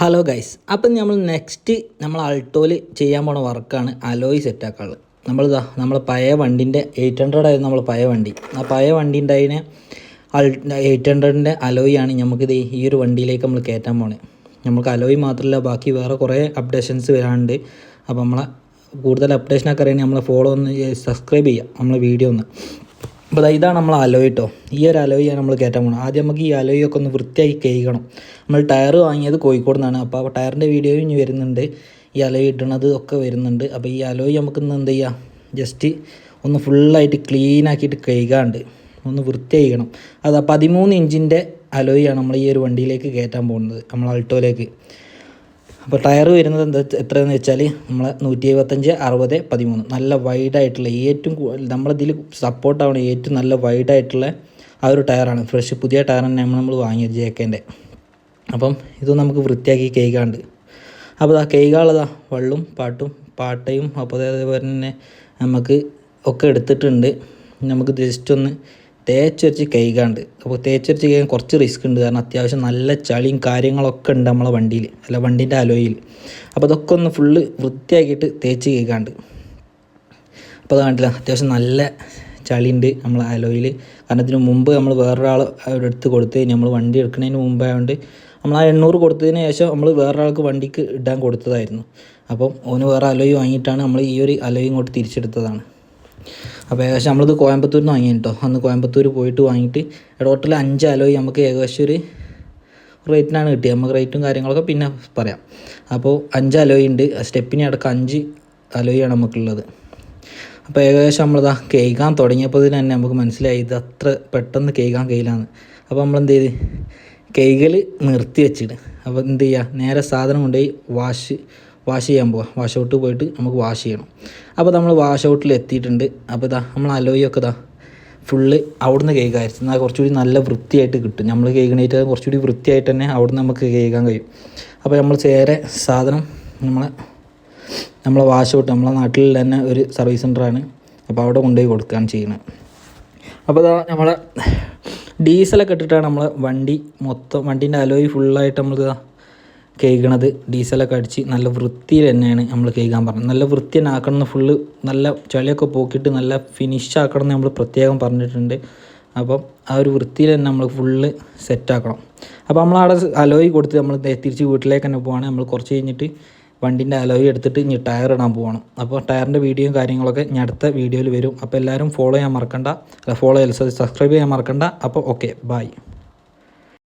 Hello guys അപ്പം നമ്മൾ next നമ്മൾ അൾട്ടോയിൽ ചെയ്യാൻ പോണ വർക്കാണ് അലോയ് സെറ്റാക്കാനുള്ളത് നമ്മളിതാ നമ്മൾ പഴയ വണ്ടിന്റെ എയ്റ്റ് ഹൺഡ്രഡ് ആയിരുന്നു നമ്മൾ പഴയ വണ്ടി. ആ പഴയ വണ്ടീന്റെ അതിനെ എയ്റ്റ് ഹൺഡ്രഡിന്റെ അലോയാണ് നമുക്കിത് ഈ ഒരു വണ്ടിയിലേക്ക് നമ്മൾ കയറ്റാൻ പോണേ. നമുക്ക് അലോയ് മാത്രമല്ല ബാക്കി വേറെ കുറേ അപ്ഡേഷൻസ് വരാനുണ്ട്. അപ്പോൾ നമ്മളെ കൂടുതൽ അപ്ഡേഷനൊക്കെ അറിയണമെങ്കിൽ നമ്മളെ ഫോളോ ഒന്ന് സബ്സ്ക്രൈബ് ചെയ്യുക നമ്മളെ വീഡിയോ ഒന്ന്. അപ്പോൾ ഇതാണ് നമ്മൾ അലോയ് കേട്ടോ ഈ ഒരു അലോയാണ് നമ്മൾ കയറ്റാൻ പോകുന്നത് ആദ്യം നമുക്ക് ഈ അലോയൊക്കെ ഒന്ന് വൃത്തിയായി കഴിക്കണം നമ്മൾ ടയർ വാങ്ങിയത് കോഴിക്കോട് നിന്നാണ്. അപ്പോൾ ആ ടയറിന്റെ വീഡിയോയും ഇനി വരുന്നുണ്ട്. ഈ അലോയ് ഇടണത് ഒക്കെ വരുന്നുണ്ട്. അപ്പോൾ ഈ അലോയ് നമുക്ക് ഇന്ന് എന്ത് ചെയ്യാം? ജസ്റ്റ് ഒന്ന് ഫുള്ളായിട്ട് ക്ലീൻ ആക്കിയിട്ട് കഴുകാണ്ട് ഒന്ന് വൃത്തിയാക്കണം അതാ പതിമൂന്ന് ഇഞ്ചിന്റെ അലോയാണ് നമ്മൾ ഈ ഒരു വണ്ടിയിലേക്ക് കയറ്റാൻ പോകുന്നത്. നമ്മൾ അൾട്ടോയിലേക്ക് അപ്പോൾ ടയർ വരുന്നത് എന്താ എത്രയെന്ന് വെച്ചാൽ നമ്മൾ നൂറ്റി എഴുപത്തഞ്ച് അറുപത് പതിമൂന്ന്. നല്ല വൈഡായിട്ടുള്ള ഏറ്റവും നമ്മളിതിൽ സപ്പോർട്ടാവണ ഏറ്റവും നല്ല വൈഡായിട്ടുള്ള ആ ഒരു ടയറാണ്. ഫ്രഷ് പുതിയ ടയർ തന്നെ നമ്മൾ വാങ്ങിയത് ജേക്കേന്റെ അപ്പം ഇത് നമുക്ക് വൃത്തിയാക്കി കേൾക്കാണ്ട് അപ്പോൾ ആ കേൾക്കാനുള്ളതാ വെള്ളും പാട്ടും പാട്ടയും അപ്പോൾ അതേപോലെ തന്നെ നമുക്ക് ഒക്കെ എടുത്തിട്ടുണ്ട്. നമുക്ക് ജസ്റ്റ് ഒന്ന് തേച്ചരച്ച് കൈകാണ്ട്. അപ്പോൾ തേച്ചരച്ച് കൈകാൻ കുറച്ച് റിസ്ക് ഉണ്ട്. കാരണം അത്യാവശ്യം നല്ല ചളിയും കാര്യങ്ങളൊക്കെ ഉണ്ട് നമ്മളെ വണ്ടിയിൽ. അല്ല വണ്ടീന്റെ അലോയിൽ. അപ്പോൾ അതൊക്കെ ഒന്ന് ഫുള്ള് വൃത്തിയാക്കിയിട്ട് തേച്ച് കൈകാണ്ട്. അപ്പോൾ അത് കണ്ടില്ല അത്യാവശ്യം നല്ല ചളിയുണ്ട് നമ്മൾ അലോയിൽ. കാരണം ഇതിന് മുമ്പ് നമ്മൾ വേറൊരാൾ എടുത്ത് കൊടുത്ത് നമ്മൾ വണ്ടി എടുക്കുന്നതിന് മുമ്പായതുകൊണ്ട് നമ്മൾ ആ എണ്ണൂറ് കൊടുത്തതിന് ശേഷം നമ്മൾ വേറൊരാൾക്ക് വണ്ടിക്ക് ഇടാൻ കൊടുത്തതായിരുന്നു. അപ്പം ഓന് വേറെ അലോയി വാങ്ങിയിട്ടാണ് നമ്മൾ ഈ ഒരു അലോയി ഇങ്ങോട്ട് തിരിച്ചെടുത്തതാണ്. അപ്പോൾ ഏകദേശം നമ്മളിത് കോയമ്പത്തൂരിൽ നിന്ന് വാങ്ങി കേട്ടോ അന്ന് കോയമ്പത്തൂർ പോയിട്ട് വാങ്ങിയിട്ട് ടോട്ടൽ അഞ്ച് അലോയി നമുക്ക് ഏകദേശം ഒരു റേറ്റിനാണ് കിട്ടിയത് നമുക്ക് റേറ്റും കാര്യങ്ങളൊക്കെ പിന്നെ പറയാം. അപ്പോൾ അഞ്ച് അലോയി ഉണ്ട്. സ്റ്റെപ്പിന് അടക്കം അഞ്ച് അലോയിയാണ് നമുക്കുള്ളത്. അപ്പോൾ ഏകദേശം നമ്മളിതാ കേൾക്കാൻ തുടങ്ങിയപ്പോൾ തന്നെ നമുക്ക് മനസ്സിലായി ഇത് അത്ര പെട്ടെന്ന് കേൾക്കാൻ കഴിയില്ലാന്ന്. അപ്പോൾ നമ്മൾ എന്ത് ചെയ്ത്? കൈകൾ നിർത്തി വെച്ചിട്ട്. അപ്പോൾ എന്ത് ചെയ്യുക നേരെ സാധനം കൊണ്ടുപോയി വാഷ് വാഷ് ചെയ്യാൻ പോവാം. വാഷ് ഔട്ട് പോയിട്ട് നമുക്ക് വാഷ് ചെയ്യണം. അപ്പോൾ നമ്മൾ വാഷ് ഔട്ടിൽ എത്തിയിട്ടുണ്ട്. അപ്പോൾ ഇതാ നമ്മൾ അലോയൊക്കെ ഇതാ ഫുള്ള് അവിടുന്ന് കേൾക്കാമായിരുന്നു എന്നാൽ കുറച്ചുകൂടി നല്ല വൃത്തിയായിട്ട് കിട്ടും. നമ്മൾ കേൾക്കണേറ്റ് കുറച്ചുകൂടി വൃത്തിയായിട്ട് തന്നെ അവിടുന്ന് നമുക്ക് കേൾക്കാൻ കഴിയും. അപ്പോൾ നമ്മൾ ചേരെ സാധനം നമ്മളെ നമ്മളെ വാഷ് ഔട്ട് നമ്മളെ നാട്ടിൽ തന്നെ ഒരു സർവീസ് സെന്ററാണ് അപ്പോൾ അവിടെ കൊണ്ടുപോയി കൊടുക്കുകയാണ് ചെയ്യുന്നത്. അപ്പോൾ ഇതാ നമ്മളെ ഡീസലൊക്കെ ഇട്ടിട്ടാണ് നമ്മളെ വണ്ടി മൊത്തം വണ്ടീന്റെ അലോയി ഫുള്ളായിട്ട് നമ്മൾ ഇതാ കേൾക്കണത് ഡീസലൊക്കെ അടിച്ച് നല്ല വൃത്തിയിൽ തന്നെയാണ് നമ്മൾ കേൾക്കാൻ പറഞ്ഞത്. നല്ല വൃത്തി തന്നെ ഫുള്ള് നല്ല ചളിയൊക്കെ പോക്കിയിട്ട് നല്ല ഫിനിഷ് ആക്കണം എന്ന് നമ്മൾ പ്രത്യേകം പറഞ്ഞിട്ടുണ്ട്. അപ്പം ആ ഒരു വൃത്തിയിൽ തന്നെ നമ്മൾ ഫുള്ള് സെറ്റാക്കണം അപ്പോൾ നമ്മളവിടെ അലോയി കൊടുത്ത് നമ്മൾ തിരിച്ച് വീട്ടിലേക്ക് തന്നെ പോവാണ്. നമ്മൾ കുറച്ച് കഴിഞ്ഞിട്ട് വണ്ടിന്റെ അലോയി എടുത്തിട്ട് ഇനി ടയർ ഇടാൻ പോകണം അപ്പോൾ ടയറിന്റെ വീഡിയോയും കാര്യങ്ങളൊക്കെ ഞാൻ അടുത്ത വീഡിയോയിൽ വരും. അപ്പോൾ എല്ലാവരും ഫോളോ ചെയ്യാൻ മറക്കണ്ട. അല്ല ഫോളോ ചെയ്യാൻ സബ്സ്ക്രൈബ് ചെയ്യാൻ മറക്കണ്ട. അപ്പോൾ ഓക്കെ ബായ്